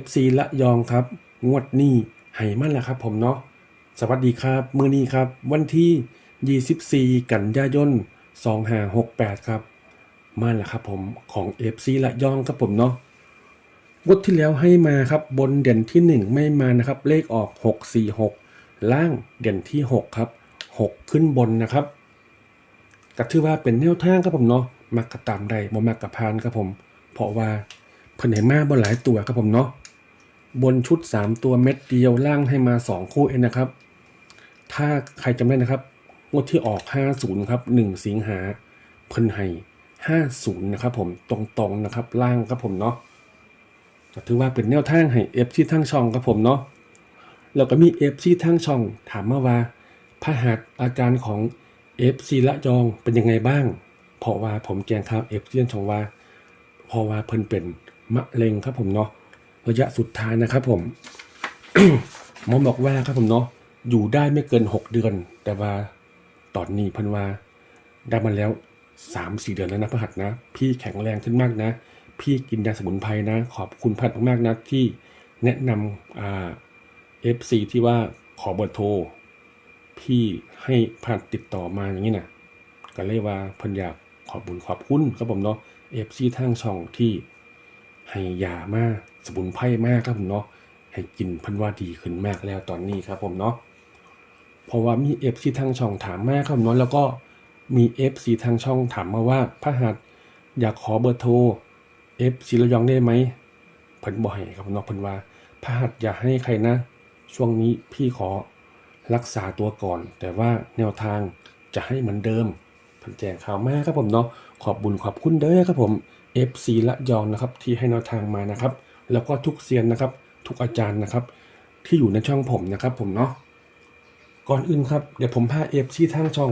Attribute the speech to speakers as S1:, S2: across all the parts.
S1: FC ละยองครับ งวดนี้ให้มันแหละครับผมเนาะสวัสดีครับ มือนี้ครับ วันที่ 24 กันยายน 2568 ครับมาแล้วครับผมของ FC ละยองครับผมเนาะงวดที่แล้วให้มาครับบนเด่นที่ 1 ไม่มานะครับ เลขออก 646 ล่างเด่นที่ 6 ครับ 6 ขึ้นบนนะครับก็ถือว่าเป็นแนวทางครับผมเนาะมักกระตามใดบ่มักกระพานครับผม เพราะว่า เพิ่นให้มาบนหลายตัวครับผมเนาะบนชุด 3 ตัวเม็ดเดียวล่างให้มา 2 คู่เองนะครับ ถ้าใครจำได้นะครับงวดที่ออก 50ครับ1สิงหาเพิ่นให้50นะครับผมตรงๆนะครับล่างครับผมเนาะถือว่าเป็นแนวทางให้ F ที่ทั้งช่องครับผมเนาะแล้วก็มี F ที่ทั้งช่องถามมาว่าพระหัตอาการของ F ซีละยองเป็นยังไงบ้าง เพราะว่าผมแจ้งข่าว F ที่ช่องว่าเพราะว่าเพิ่นเป็น มะเร็งครับผมเนาะระยะสุดท้ายนะครับผมหมอบอกว่าครับผมเนาะอยู่ได้ไม่เกิน 6 เดือน แต่ว่าตอนนี้พิ่นว่าได้มาแล้ว3-4เดือนแล้วนะพระหัตนะ พี่แข็งแรงขึ้นมากนะ พี่กินยาสมุนไพรนะ ขอบคุณพัดมากๆนะที่แนะนำเอ่า FC ที่ว่าขอเบอร์โทร พี่ให้ผ่านติดต่อมาอย่างนี้นะก็เลยว่าพิ่นอยากขอบบุญขอบคุณครับผมเนาะเอฟซีทางช่องที่ ให้ยามากสมุนไพรมากครับผมเนาะให้กินพิ่นว่าดีขึ้นมากแล้วตอนนี้ครับผมเนาะเพราะว่ามีเอฟซีทางช่องถามมากครับผมเนาะแล้วก็มีเอฟซีทางช่องถามมาว่าพระหัตถ์อยากขอเบอร์โทรเอฟซีระยองได้ไหมเพิ่นบ่ให้ครับผมเนาะเพิ่นว่าพระหัตถ์อย่าให้ใครนะ ช่วงนี้พี่ขอรักษาตัวก่อน แต่ว่าแนวทางจะให้เหมือนเดิมพันแจ้งข่าวมาครับผมเนาะขอบบุญขอบคุณเด้อครับผม FC ละยองนะครับที่ให้แนวทางมานะครับ แล้วก็ทุกเซียนนะครับ ทุกอาจารย์นะครับ ที่อยู่ในช่องผมนะครับ ผมเนาะก่อนอื่นครับเดี๋ยวผมพา FC ทางช่อง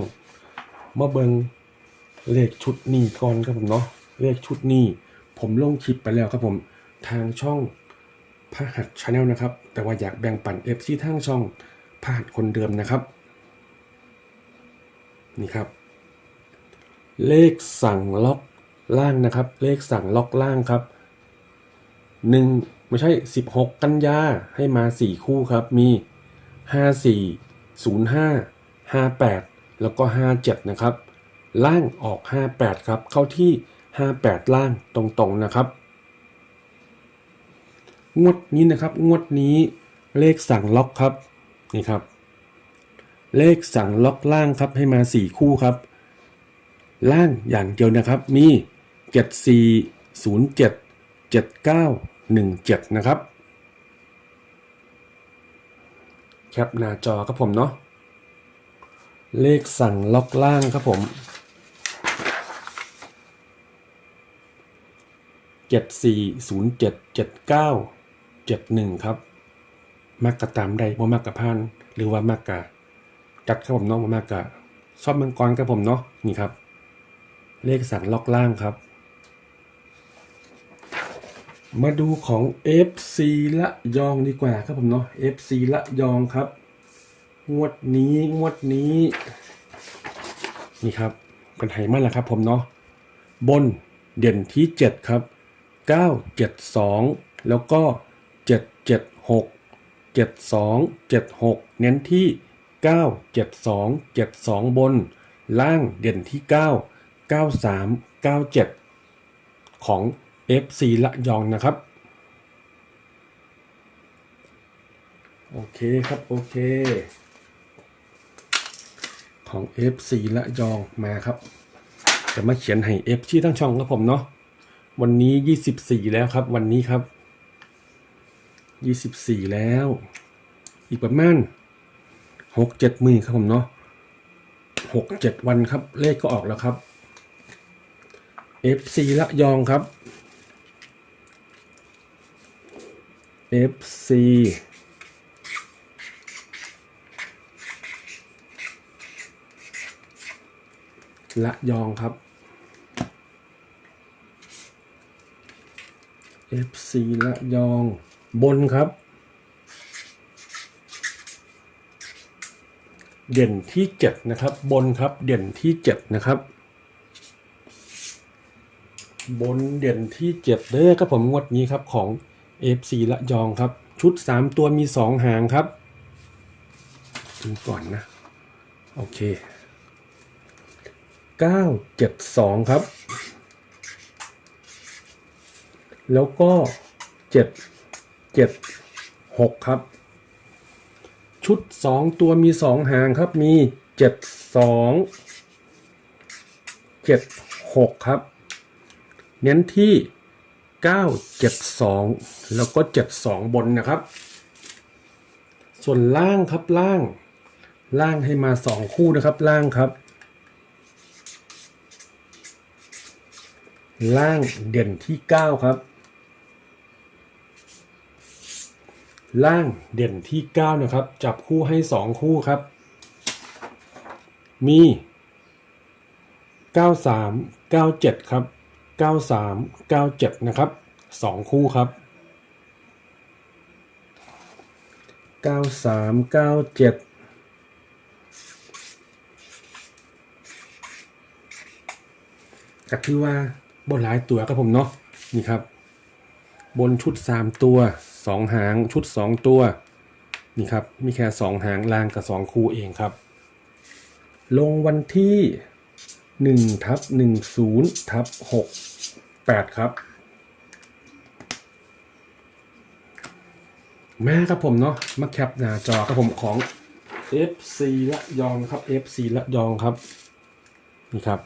S1: มาเบิงเลขชุดนี้ก่อนครับผมเนาะเลขชุดนี้ ผมลงคลิปไปแล้วครับผมทางช่องพระหัตชาแนลนะครับ แต่ว่าอยากแบ่งปัน FC ทางช่องพาดคนเดิมนะครับนี่ครับ เลขสั่งล็อก ล่างนะครับ เลขสั่งล็อกล่างครับหนึ่งไม่ใช่สิบหกกันยาให้มาสี่คู่ครับ มีห้าสี่ศูนย์ห้าห้าแปดแล้วก็ห้าเจ็ดนะครับ ล่างออกห้าแปดครับ เข้าที่ห้าแปดล่างตรงๆนะครับ งวดนี้นะครับ งวดนี้เลขสั่งล็อกครับนี่ครับ เลขสั่งล็อกล่างครับให้มา 4 คู่ครับ ล่างอย่างเดียวนะครับมี 07 79 17 นะครับ แคปหน้าจอครับผมเนาะเลขสั่งล็อกล่างครับผม74 07 79 71ครับมักกะตามใดบ่มักกะพาน หรือว่ามักกะจัดครับผมเนาะบ่มักกะชอบมังกรครับผมเนาะนี่ครับ เลขสั่งล็อกล่างครับ มาดูของ FC ละยองดีกว่าครับผมเนาะ FC ละยองครับ งวดนี้งวดนี้ นี่ครับเป็นไหมันละครับผมเนาะบนเด่นที่ 7 ครับ 972 แล้วก็ 776 72 76 เน้นที่ 972 72 บน ล่างเด่นที่ 9 93 97 ของ FC ละยองนะครับ โอเคครับ โอเค ของ FC ละยองมาครับ จะมาเขียนให้ F ที่ทั้งช่องครับผมเนาะวันนี้ 24 แล้วครับ วันนี้ครับ 24 แล้ว อีกประมาณ6-7มือครับผมเนาะ6-7 วันครับ เลขก็ออกแล้วครับ FC ละยองครับ FC ละยองครับ FC ละยองบนครับ เด่นที่ 7 นะครับ บนครับเด่นที่ 7 นะครับ บนเด่นที่ 7เด้อครับผมงวดนี้ครับของ FC ละยองครับ ชุด 3 ตัวมี 2 หางครับดูก่อนนะ โอเค 972 ครับ แล้วก็ 7 7 6 ครับ ชุด 2 ตัวมี 2 หางครับมี 7 2 7 6 ครับ เน้นที่ 972 แล้วก็ 72 บนนะครับ ส่วนล่างครับล่าง ล่างให้มา 2 คู่นะครับล่างครับ ล่างเด่นที่ 9 ครับ ล่างเด่นที่ 9 นะครับ จับคู่ให้ 2 คู่ครับ มี 93 97 ครับ 93 97 นะครับ 2 คู่ครับ 93 97 ก็คือว่าบนหลายตัวครับผมเนาะนี่ครับ บนชุด 3 ตัว 2 หางชุด 2 ตัว นี่ครับ มีแค่ 2 หางล่างกับ 2 คู่เองครับ ลงวันที่ 1ทับ10ทับ6 8 ครับ แม่ครับผมเนาะมาแคปหน้าจอครับผมของ FC ละยองครับ FC ละยองครับ นี่ครับ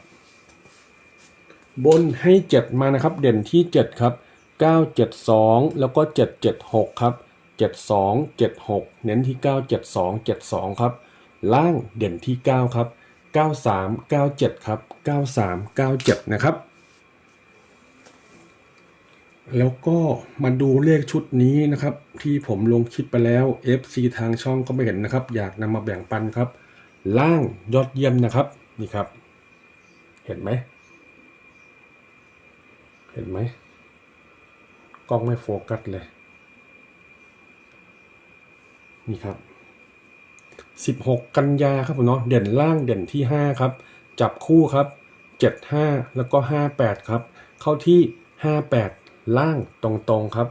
S1: บนให้ 7 มานะครับ เด่นที่ 7 ครับ 972 แล้วก็ 776 ครับ 72 76 เน้นที่ 972 72 ครับ ล่างเด่นที่ 9 ครับ 93 97 ครับ 93 97 นะครับ แล้วก็มาดูเลขชุดนี้นะครับ ที่ผมลงคลิปไปแล้ว FC ทางช่องก็ไม่เห็นนะครับ อยากนำมาแบ่งปันครับ ล่างยอดเยี่ยมนะครับ นี่ครับ เห็นไหม เห็นไหมกล้องไม่โฟกัสเลย นี่ครับ 16 กันยาครับผมเนาะเด่นล่างเด่นที่ 5 ครับ จับคู่ครับ 75 แล้วก็ 58 ครับ เข้าที่ 58 ล่างตรงๆครับ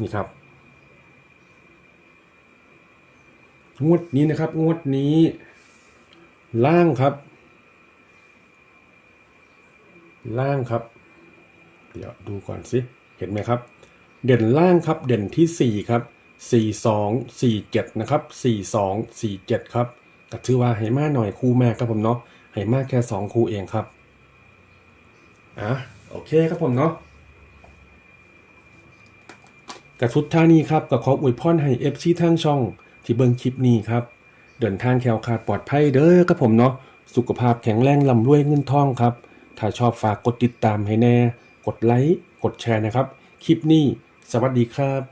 S1: นี่ครับ งวดนี้นะครับ งวดนี้ ล่างครับ ล่างครับ เดี๋ยวดูก่อนสิ เห็นไหมครับ เด่นล่างครับ เด่นที่ 4 ครับ 4 2 4 7 นะครับ 4 2 4 7 ครับแต่ถือว่าให้มาหน่อยคู่แม่ครับผมเนาะให้มากแค่ 2 คู่เองครับอะโอเคครับผมเนาะกับชุดท่านี้ครับก็ขออวยพรให้ FC ทางช่องที่เบิ่งคลิปนี้ครับ เดินทางแคล้วคลาดปลอดภัยเด้อครับผมเนาะสุขภาพแข็งแรงลำรวยเงินทองครับ ถ้าชอบฝากกดติดตามให้แน่ กดไลค์ กดแชร์นะครับ คลิปนี้ สวัสดีครับ